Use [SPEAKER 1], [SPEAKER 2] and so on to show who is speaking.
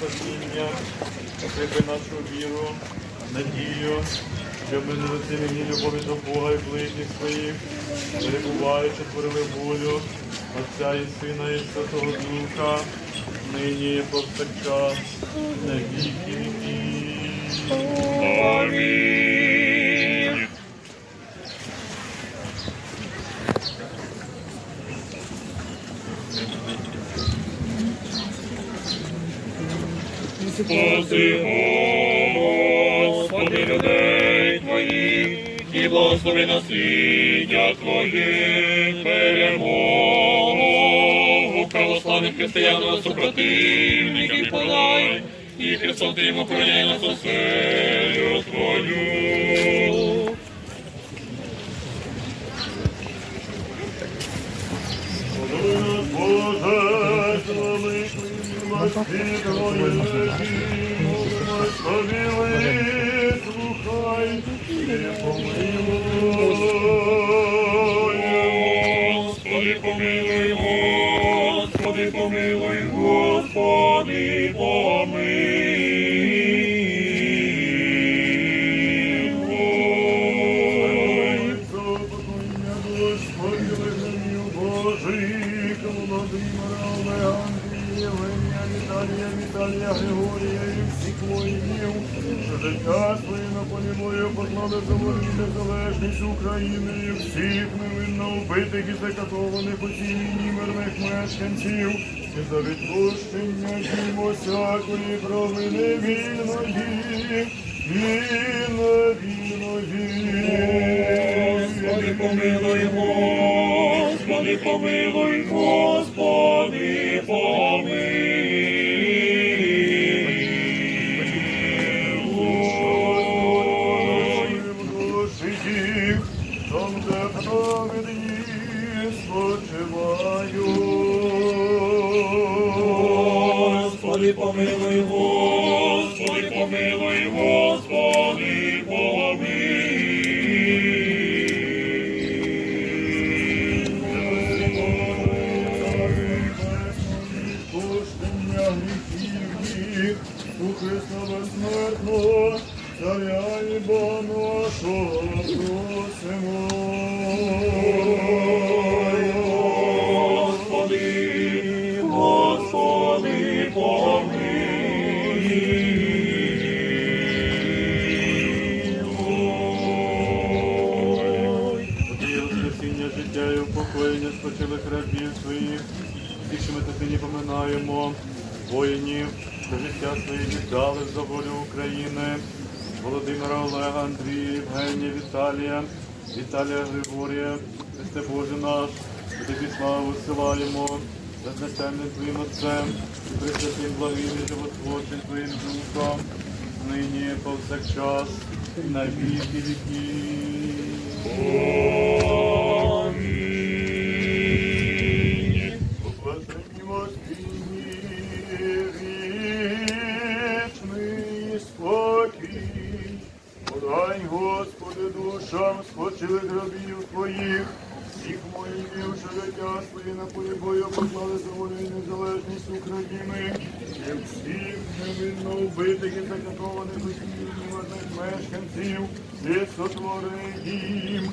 [SPEAKER 1] Спасіння, укріпи нашу віру, надію щоб ми не лицемірні любові до Бога і ближніх своїх, перебуваючи, творили волю Отця і Сина і Святого Духа, нині і повсякчас, на віки віків.
[SPEAKER 2] Амінь. Спаси, Господи, людей Твоїх, і благослови насліддя Твоє перемогу. Православних християнам супротивників подай, і Христом Ти йому охороняй нас оселю Твою.
[SPEAKER 1] Боже, слави милості Твої, помилуй, слухай, помилуй. Віталія, Віталія, Григорія і всіх воїнів, що життя своє на полі бою поклали за незалежність України і всіх невинно вбитих і закатованих у цій війні мирних мешканців, і за відпущення їм усякої провини вільної, вільної.
[SPEAKER 2] Господи, помилуй, Господи, помилуй, Господи, помилуй.
[SPEAKER 1] Там, де праведні спочивають.
[SPEAKER 2] Господи, помилуй, Господи, помилуй, Господи,
[SPEAKER 1] їх у Христа безсмертного, царя і Бога нашого просимо.
[SPEAKER 2] Господи, Господи, помилуй.
[SPEAKER 1] І упокоєння спочилих рабів своїх, що ми нині поминаємо, воїнів, що життя своє віддали за волю України, Володимира Олега, Андрія, Євгенія, Віталія, Віталія Григорія, Христе Боже наш, і тобі славу силаємо, вознесенним Твоїм Отцем, і присвятим благим і животворчим Твоїм Духом, нині повсякчас, і на віки віків. Душам спочили гробів Твоїх, всіх воїнів, що життя свої на полі бою поклали за волю і незалежність України, і всіх невинно вбитих і закатованих усіх мешканців, і сотвори їм